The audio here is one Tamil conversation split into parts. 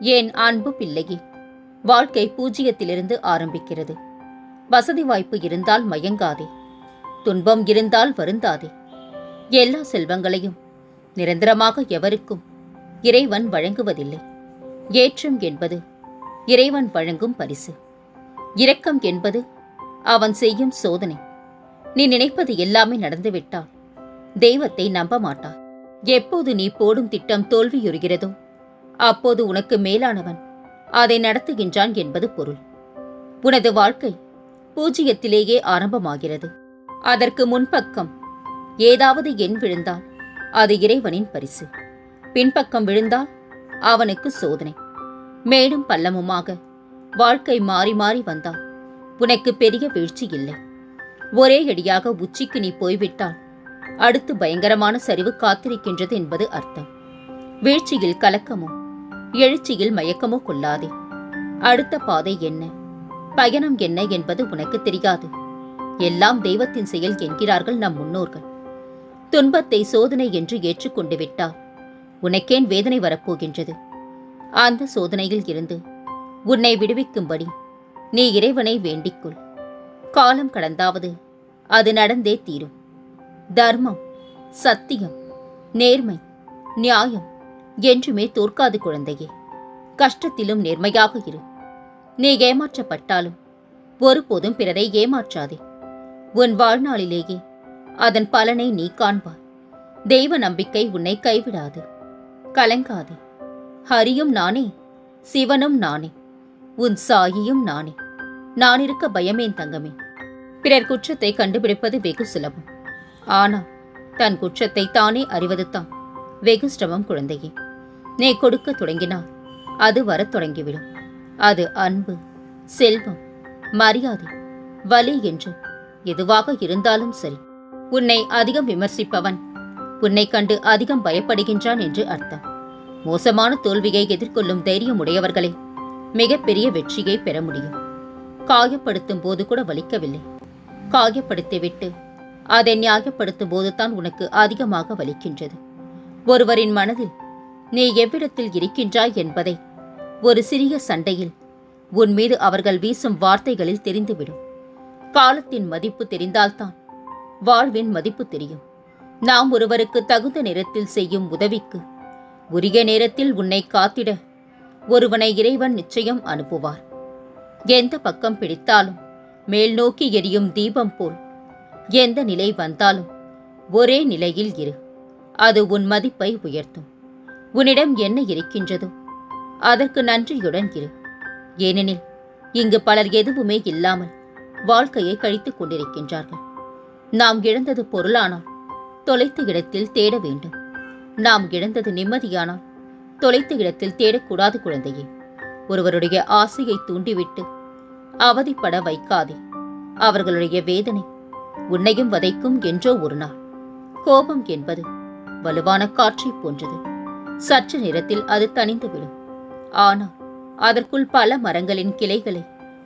ஏன் அன்பு பிள்ளையே? வாழ்க்கை பூஜ்ஜியத்திலிருந்து ஆரம்பிக்கிறது. வசதி வாய்ப்பு இருந்தால் மயங்காதே. துன்பம் இருந்தால் வருந்தாதே. எல்லா செல்வங்களையும் நிரந்தரமாக எவருக்கும் இறைவன் வழங்குவதில்லை. ஏற்றம் என்பது இறைவன் வழங்கும் பரிசு. இரக்கம் என்பது அவன் செய்யும் சோதனை. நீ நினைப்பது எல்லாமே நடந்துவிட்டால் தெய்வத்தை நம்ப மாட்டார் எப்போது நீ போடும் திட்டம் தோல்வியுறுகிறதோ அப்போது உனக்கு மேலானவன். அதை நடத்துகின்றான் என்பது பொருள். உனது வாழ்க்கை பூஜ்ஜியத்திலேயே ஆரம்பமாகிறது. அதற்கு முன்பக்கம் ஏதாவது எண் விழுந்தால் அது இறைவனின் பரிசு. பின்பக்கம் விழுந்தால் அவனுக்கு சோதனை. மேடும் பள்ளமுமாக வாழ்க்கை மாறி மாறி வந்தால் உனக்கு பெரிய வீழ்ச்சி இல்லை. ஒரே அடியாக உச்சிக்கு நீ போய்விட்டால் அடுத்து பயங்கரமான சரிவு காத்திருக்கின்றது என்பது அர்த்தம். வீழ்ச்சியில் கலக்கமும் எழுச்சியில் மயக்கமோ கொள்ளாதே. அடுத்த பாதை என்ன? பயணம் என்ன என்பது உனக்கு தெரியாது. எல்லாம் தெய்வத்தின் செயல் என்கிறார்கள் நம் முன்னோர்கள். துன்பத்தை சோதனை என்று ஏற்றுக்கொண்டு விட்டால் உனக்கேன் வேதனை வரப்போகின்றது? அந்த சோதனையில் இருந்து உன்னை விடுவிக்கும்படி நீ இறைவனை வேண்டிக்கொள். காலம் கடந்தாவது அது நடந்தே தீரும். தர்மம் சத்தியம் நேர்மை நியாயம் என்றுமே தோற்காது குழந்தையே. கஷ்டத்திலும் நேர்மையாக இரு. நீ ஏமாற்றப்பட்டாலும் ஒருபோதும் பிறரை ஏமாற்றாதே. உன் வாழ்நாளிலேயே அதன் பலனை நீ காண்பாய் தெய்வ நம்பிக்கை உன்னை கைவிடாது. கலங்காதே. ஹரியும் நானே. சிவனும் நானே. உன் சாயியும் நானே. நான் இருக்க பயமேன் தங்கமே. பிறர் குற்றத்தை கண்டுபிடிப்பது வெகு சுலபம். ஆனால் தன் குற்றத்தை தானே அறிவதுதான் வெகு சிரமம் குழந்தையே. நீ கொடுக்க தொடங்கினால் அது வரத் தொடங்கிவிடும். அது அன்பு செல்வம் மரியாதை வலி என்று எதுவாக இருந்தாலும் சரி. உன்னை அதிகம் விமர்சிப்பவன் உன்னை கண்டு அதிகம் பயப்படுகின்றான் என்று அர்த்தம். மோசமான தோல்வியை எதிர்கொள்ளும் தைரியம் உடையவர்களே மிகப்பெரிய வெற்றியை பெற முடியும். காயப்படுத்தும் போது கூட வலிக்கவில்லை. காயப்படுத்திவிட்டு அதை நியாயப்படுத்தும் போதுதான் உனக்கு அதிகமாக வலிக்கின்றது. ஒருவரின் மனதில் நீ எவ்விடத்தில் இருக்கின்றாய் என்பதை. ஒரு சிறிய சண்டையில் உன் மீது அவர்கள் வீசும் வார்த்தைகளில் தெரிந்துவிடும். காலத்தின் மதிப்பு தெரிந்தால்தான் வாழ்வின் மதிப்பு தெரியும். நாம் ஒருவருக்கு தகுந்த நேரத்தில் செய்யும் உதவிக்கு உரிய நேரத்தில் உன்னை காத்திட ஒருவனை இறைவன் நிச்சயம் அனுப்புவார். எந்த பக்கம் பிடித்தாலும் மேல் நோக்கி எரியும் தீபம் போல் எந்த நிலை வந்தாலும் ஒரே நிலையில் இரு. அது உன் மதிப்பை உயர்த்தும். உன்னிடம் என்ன இருக்கின்றதோ? அதற்கு நன்றியுடன் இரு. ஏனெனில் இங்கு பலர் எதுவுமே இல்லாமல் வாழ்க்கையை கழித்துக் கொண்டிருக்கின்றார்கள். நாம் இழந்தது பொருளானால் தொலைத்த இடத்தில் தேட வேண்டும். நாம் இழந்தது நிம்மதியானால் தொலைத்த இடத்தில் தேடக்கூடாது குழந்தையே. ஒருவருடைய ஆசையை தூண்டிவிட்டு அவதிப்பட வைக்காதே. அவர்களுடைய வேதனை உன்னையும் வதைக்கும் என்றோ ஒரு நாள். கோபம் என்பது வலுவான காற்றை போன்றது. சற்று நேரத்தில் அது தணிந்துவிடும். ஆனால் அதற்குள் பல மரங்களின் கிளைகளை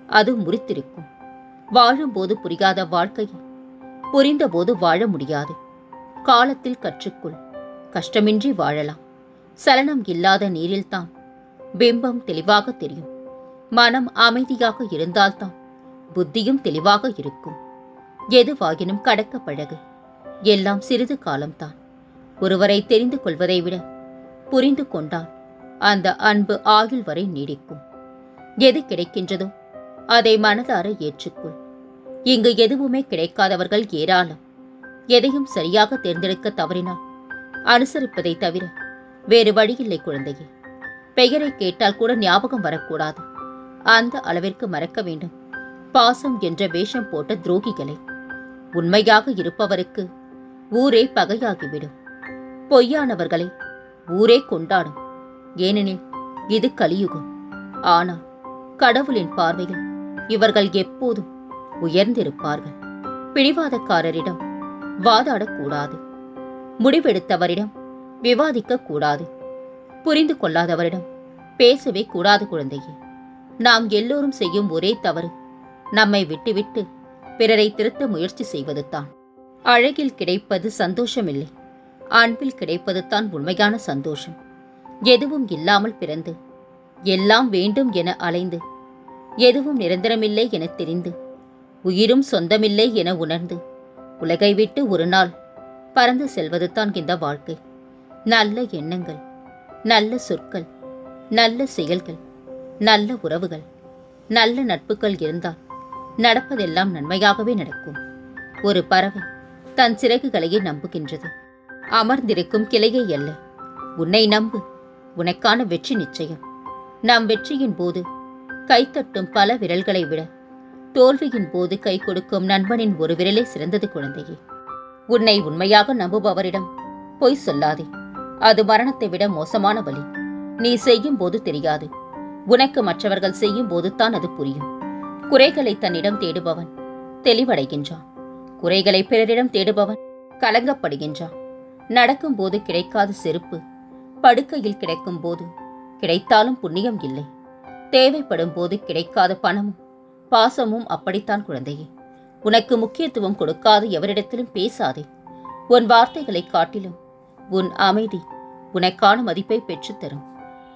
அது முறித்திருக்கும். வாழும்போது புரியாத வாழ்க்கையை புரிந்தபோது வாழ முடியாது. காலத்தில் கற்றுக்குள். கஷ்டமின்றி வாழலாம். சலனம் இல்லாத நீரில்தான் பிம்பம் தெளிவாக தெரியும். மனம் அமைதியாக இருந்தால்தான் புத்தியும் தெளிவாக இருக்கும். எதுவாகினும் கடக்க பழகு. எல்லாம் சிறிது காலம்தான். ஒருவரை தெரிந்து கொள்வதை விட புரிந்து கொண்டால் அந்த அன்பு ஆயுள் வரை நீடிக்கும். எது கிடைக்கின்றதோ அதை மனதார ஏற்றுக்கொள். இங்கு எதுவுமே கிடைக்காதவர்கள் ஏராளம். எதையும் சரியாக தேர்ந்தெடுக்க தவறினால் அனுசரிப்பதை தவிர வேறு வழியில்லை குழந்தையே. பெயரை கேட்டால் கூட ஞாபகம் வரக்கூடாது. அந்த அளவிற்கு மறக்க வேண்டும். பாசம் என்ற வேஷம் போட்ட துரோகிகளை. உண்மையாக இருப்பவருக்கு ஊரே பகையாகிவிடும். பொய்யானவர்களை ஊரே கொண்டாடும். ஏனெனில் இது கலியுகம். ஆனால் கடவுளின் பார்வையில் இவர்கள் எப்போதும் உயர்ந்திருப்பார்கள். பிடிவாதக்காரரிடம் வாதாடக்கூடாது. முடிவெடுத்தவரிடம் விவாதிக்க கூடாது புரிந்து கொள்ளாதவரிடம் பேசவே கூடாது குழந்தையே. நாம் எல்லோரும் செய்யும் ஒரே தவறு நம்மை விட்டுவிட்டு பிறரை திருத்த முயற்சி செய்வதுதான். அழகில் கிடைப்பது சந்தோஷமில்லை. அன்பில் கிடைப்பது தான் உண்மையான சந்தோஷம். எதுவும் இல்லாமல் பிறந்து எல்லாம் வேண்டும் என அலைந்து எதுவும் நிரந்தரமில்லை என தெரிந்து உயிரும் சொந்தமில்லை என உணர்ந்து உலகை விட்டு ஒரு நாள் பறந்து செல்வதுதான் இந்த வாழ்க்கை. நல்ல எண்ணங்கள் நல்ல சொற்கள் நல்ல செயல்கள் நல்ல உறவுகள் நல்ல நட்புகள் இருந்தால் நடப்பதெல்லாம் நன்மையாகவே நடக்கும். ஒரு பறவை தன் சிறகுகளையே நம்புகின்றது. அமர்ந்திருக்கும் கிளையை அல்ல. உன்னை நம்பு. உனக்கான வெற்றி நிச்சயம். நம் வெற்றியின் போது கைத்தட்டும் பல விரல்களை விட தோல்வியின் போது கை கொடுக்கும் நண்பனின் ஒரு விரலே சிறந்தது குழந்தையே. உன்னை உண்மையாக நம்புபவரிடம் பொய் சொல்லாதே. அது மரணத்தை விட மோசமான வழி. நீ செய்யும் போது தெரியாது. உனக்கு மற்றவர்கள் செய்யும் போது தான் அது புரியும். குறைகளை தன்னிடம் தேடுபவன் தெளிவடைகின்றான். குறைகளை பிறரிடம் தேடுபவன் கலங்கப்படுகின்றான். நடக்கும்போது கிடைக்காத செருப்பு. படுக்கையில் கிடைக்கும் போது கிடைத்தாலும் புண்ணியம் இல்லை. தேவைப்படும் போது கிடைக்காத பணமும் பாசமும் அப்படித்தான் குழந்தையே. உனக்கு முக்கியத்துவம் கொடுக்காத எவரிடத்திலும் பேசாதே. உன் வார்த்தைகளை காட்டிலும் உன் அமைதி உனக்கான மதிப்பை பெற்றுத்தரும்.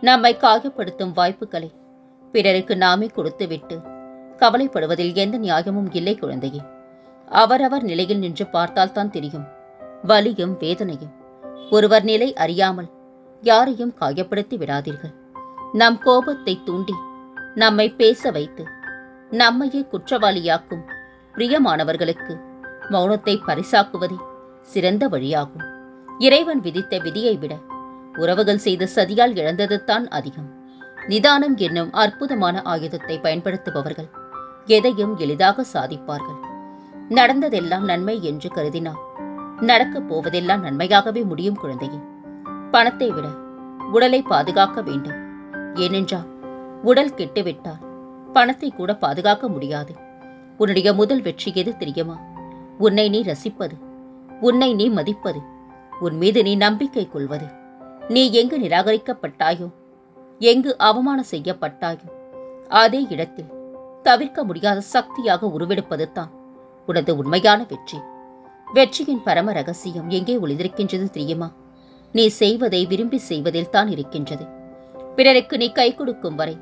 நம்மை காயப்படுத்தும் வாய்ப்புகளை பிறருக்கு நாமே கொடுத்துவிட்டு கவலைப்படுவதில் எந்த நியாயமும் இல்லை குழந்தையே. அவரவர் நிலையில் நின்று பார்த்தால்தான் தெரியும். வலியும் வேதனையும். ஒருவர் நிலை அறியாமல் யாரையும் காயப்படுத்தி விடாதீர்கள். நம் கோபத்தை தூண்டி நம்மை பேச வைத்து நம்மையே குற்றவாளியாக்கும் பிரியமானவர்களுக்கு மௌனத்தை பரிசாக்குவதே சிறந்த வழியாகும். இறைவன் விதித்த விதியை விட உறவுகள் செய்த சதியால் இழந்ததுதான் அதிகம். நிதானம் என்னும் அற்புதமான ஆயுதத்தை பயன்படுத்துபவர்கள் எதையும் எளிதாக சாதிப்பார்கள். நடந்ததெல்லாம் நன்மை என்று கருதினார் நடக்கப் போவதெல்லாம் நன்மையாகவே முடியும் குழந்தையே. பணத்தை விட உடலை பாதுகாக்க வேண்டும். ஏனென்றால் உடல் கெட்டுவிட்டால் பணத்தை கூட பாதுகாக்க முடியாது. உன்னுடைய முதல் வெற்றி எது தெரியுமா? உன்னை நீ ரசிப்பது உன்னை நீ மதிப்பது உன் மீது நீ நம்பிக்கை கொள்வது. நீ எங்கு நிராகரிக்கப்பட்டாயோ எங்கு அவமானம் செய்யப்பட்டாயோ அதே இடத்தில் தவிர்க்க முடியாத சக்தியாக உருவெடுப்பது தான் உனது உண்மையான வெற்றி. வெற்றியின் பரம ரகசியம் எங்கே ஒளிந்திருக்கின்றது தெரியுமா? நீ செய்வதை விரும்பி செய்வதில் தான் இருக்கின்றது. பிறருக்கு நீ கை கொடுக்கும் வரை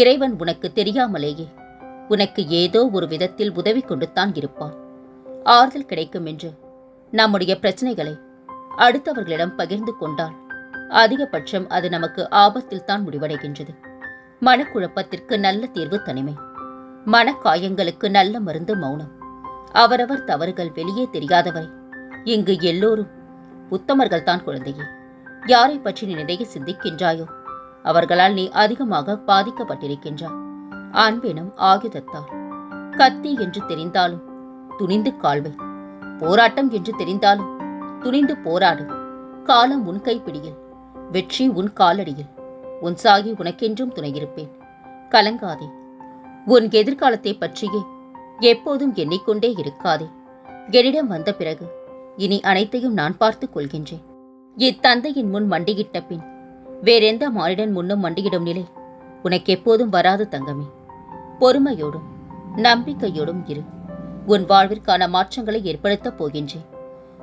இறைவன் உனக்கு தெரியாமலேயே உனக்கு ஏதோ ஒரு விதத்தில் உதவி கொண்டுத்தான் இருப்பான். ஆறுதல் கிடைக்கும் என்று நம்முடைய பிரச்சனைகளை அடுத்தவர்களிடம் பகிர்ந்து கொண்டால் அதிகபட்சம் அது நமக்கு ஆபத்தில் தான் முடிவடைகின்றது. மனக்குழப்பத்திற்கு நல்ல தீர்வு தனிமை. மனக்காயங்களுக்கு நல்ல மருந்து மௌனம். அவரவர் தவறுகள் வெளியே தெரியாதவரை. இங்கு எல்லோரும் உத்தமர்கள் தான் குழந்தையே. யாரை பற்றி நீ நிறைய சிந்திக்கின்றாயோ? அவர்களால் நீ அதிகமாக பாதிக்கப்பட்டிருக்கின்றாய். அன்பினும் ஆயுதத்தால். கத்தி என்று தெரிந்தாலும் துணிந்து கால்வை. போராட்டம் என்று தெரிந்தாலும் துணிந்து போராடு. காலம் உன் கைப்பிடியில் வெற்றி உன் காலடியில். உன் சாகி உனக்கென்றும் துணையிருப்பேன். கலங்காதே. உன் எதிர்காலத்தை பற்றியே எப்போதும் எண்ணிக்கொண்டே இருக்காதே. என்னிடம் வந்த பிறகு இனி அனைத்தையும் நான் பார்த்துக் கொள்கின்றேன். இத்தந்தையின் முன் மண்டியிட்ட பின் வேறெந்த மானிடன் முன்னும் மண்டியிடும் நிலை? உனக்கு எப்போதும் வராது தங்கமே. பொறுமையோடும் நம்பிக்கையோடும் இரு. உன் வாழ்விற்கான மாற்றங்களை ஏற்படுத்தப் போகின்றேன்.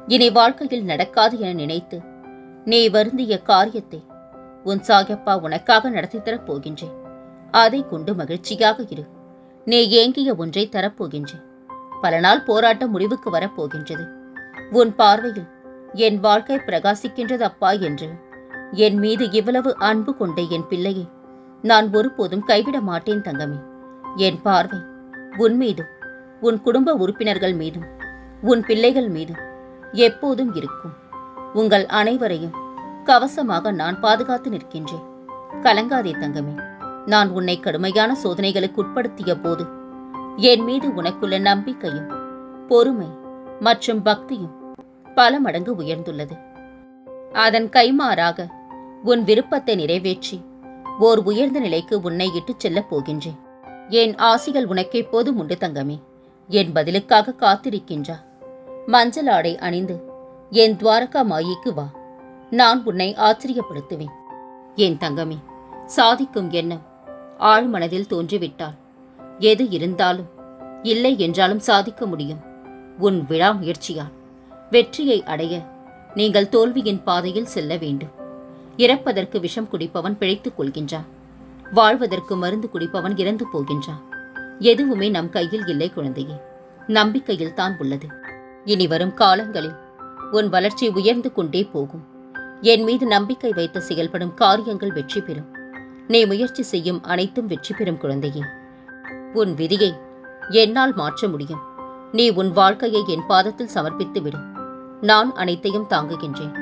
இனி வாழ்க்கையில் நடக்காது என நினைத்து நீ வருந்திய காரியத்தை உன் சாகப்பா உனக்காக நடத்தி தரப் போகின்றேன். அதை கொண்டு மகிழ்ச்சியாக இரு. நீ ஏங்கிய ஒன்றை தரப்போகின்றேன் பல நாள் போராட்டம் முடிவுக்கு வரப்போகின்றது. உன் பார்வையில் என் வாழ்க்கை பிரகாசிக்கின்றது அப்பா என்று. என் மீது இவ்வளவு அன்பு கொண்ட என் பிள்ளையை நான் ஒருபோதும் கைவிட மாட்டேன் தங்கமே. என் பார்வை உன் மீதும் உன் குடும்ப உறுப்பினர்கள் மீதும் உன் பிள்ளைகள் மீதும் எப்போதும் இருக்கும். உங்கள் அனைவரையும் கவசமாக நான் பாதுகாத்து நிற்கின்றேன். கலங்காதே தங்கமே. நான் உன்னை கடுமையான சோதனைகளுக்கு உட்படுத்திய போது என் மீது உனக்குள்ள நம்பிக்கையும் பொறுமை மற்றும் பக்தியும் பல மடங்கு உயர்ந்துள்ளது. அதன் கைமாறாக உன் விருப்பத்தை நிறைவேற்றி ஓர் உயர்ந்த நிலைக்கு உன்னை இட்டுச் செல்லப் போகின்றேன். என் ஆசிகள் உனக்கு எப்போதும் உண்டு தங்கமே என் பதிலுக்காக காத்திருக்கின்றா. மஞ்சள் ஆடை அணிந்து என் துவாரகா மாயிக்கு வா நான் உன்னை ஆச்சரியப்படுத்துவேன். என் தங்கமே சாதிக்கும் எண்ணம் ஆழ்மனதில் தோன்றிவிட்டால் எது இருந்தாலும் இல்லை என்றாலும் சாதிக்க முடியும். உன் விழா முயற்சியால். வெற்றியை அடைய நீங்கள் தோல்வியின் பாதையில் செல்ல வேண்டும். இறப்பதற்கு விஷம் குடிப்பவன் பிழைத்துக் கொள்கின்றான். வாழ்வதற்கு மருந்து குடிப்பவன் இறந்து போகின்றான். எதுவுமே நம் கையில் இல்லை குழந்தையே. நம்பிக்கையில் தான் உள்ளது. இனி வரும் காலங்களில் உன் வளர்ச்சி உயர்ந்து கொண்டே போகும். என் மீது நம்பிக்கை வைத்து செயல்படும் காரியங்கள் வெற்றி பெறும். நீ முயற்சி செய்யும் அனைத்தும் வெற்றி பெறும் குழந்தையே. உன் விதியை என்னால் மாற்ற முடியும். நீ உன் வாழ்க்கையை என் பாதத்தில் சமர்ப்பித்து விடு. நான் அனைத்தையும் தாங்குகின்றேன்.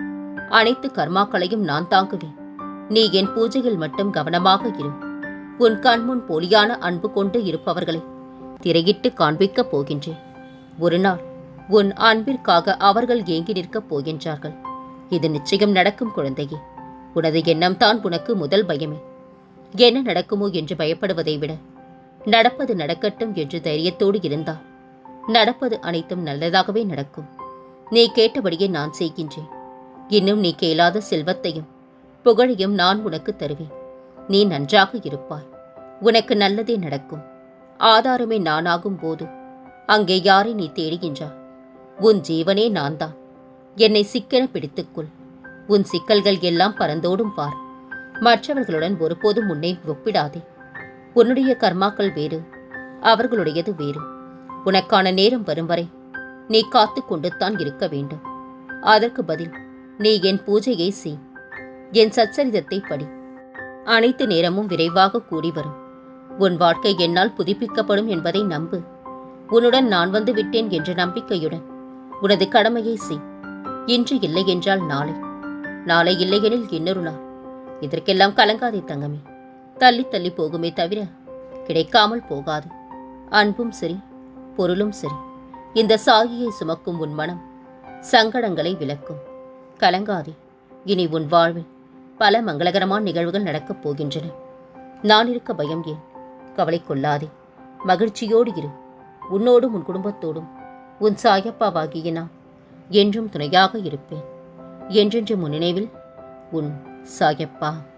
அனைத்து கர்மாக்களையும் நான் தாங்குவேன். நீ என் பூஜையில் மட்டும் கவனமாக இரு. உன் கண்முன் போலியான அன்பு கொண்டு இருப்பவர்களை திரையிட்டு காண்பிக்கப் போகின்றேன். ஒரு நாள் உன் அன்பிற்காக அவர்கள் ஏங்கி நிற்கப் போகின்றார்கள். இது நிச்சயம் நடக்கும் குழந்தையே. உனது எண்ணம் தான் உனக்கு முதல் பயமே. என்ன நடக்குமோ என்று பயப்படுவதை விட நடப்பது நடக்கட்டும் என்று தைரியத்தோடு இருந்தால் நடப்பது அனைத்தும் நல்லதாகவே நடக்கும். நீ கேட்டபடியே நான் செய்கின்றேன். இன்னும் நீ கேளாத செல்வத்தையும் புகழையும் நான் உனக்கு தருவேன். நீ நன்றாக இருப்பாய். உனக்கு நல்லதே நடக்கும். ஆதாரமே நானாகும் போது அங்கே யாரை நீ தேடுகின்றாய் உன் ஜீவனே நான் தான் என்னை சிக்கென பிடித்துக்கொள் உன் சிக்கல்கள் எல்லாம் பறந்தோடும் பார். மற்றவர்களுடன் ஒருபோதும் உன்னை ஒப்பிடாதே. உன்னுடைய கர்மாக்கள் வேறு அவர்களுடையது வேறு. உனக்கான நேரம் வரும் வரை நீ காத்து கொண்டுத்தான் இருக்க வேண்டும். அதற்கு பதில் நீ என் பூஜையை செய். என் சச்சரிதத்தை படி. அனைத்து நேரமும் விரைவாக கூடி வரும். உன் வாழ்க்கை என்னால் புதுப்பிக்கப்படும் என்பதை நம்பு. உன்னுடன் நான் வந்து விட்டேன் என்ற நம்பிக்கையுடன் உனது கடமையை செய். இன்று இல்லை என்றால் நாளை. நாளை இல்லையெனில் இன்னொரு நாள். இதற்கெல்லாம் கலங்காதே தங்கமே. தள்ளி தள்ளி போகுமே தவிர கிடைக்காமல் போகாது. அன்பும் சரி பொருளும் சரி. இந்த சாகியை சுமக்கும் உன் மனம் சங்கடங்களை விளக்கும். கலங்காதே இனி உன் வாழ்வில் பல மங்களகரமான நிகழ்வுகள் நடக்கப் போகின்றன. நான் இருக்க பயம் ஏன்? கவலை கொள்ளாதே. மகிழ்ச்சியோடு இரு. உன்னோடும் உன் குடும்பத்தோடும் உன் சாயப்பாவாகிய நான் என்றும் துணையாக இருப்பேன். என்றென்றும் உன் நினைவில் உன் 싸게 빠.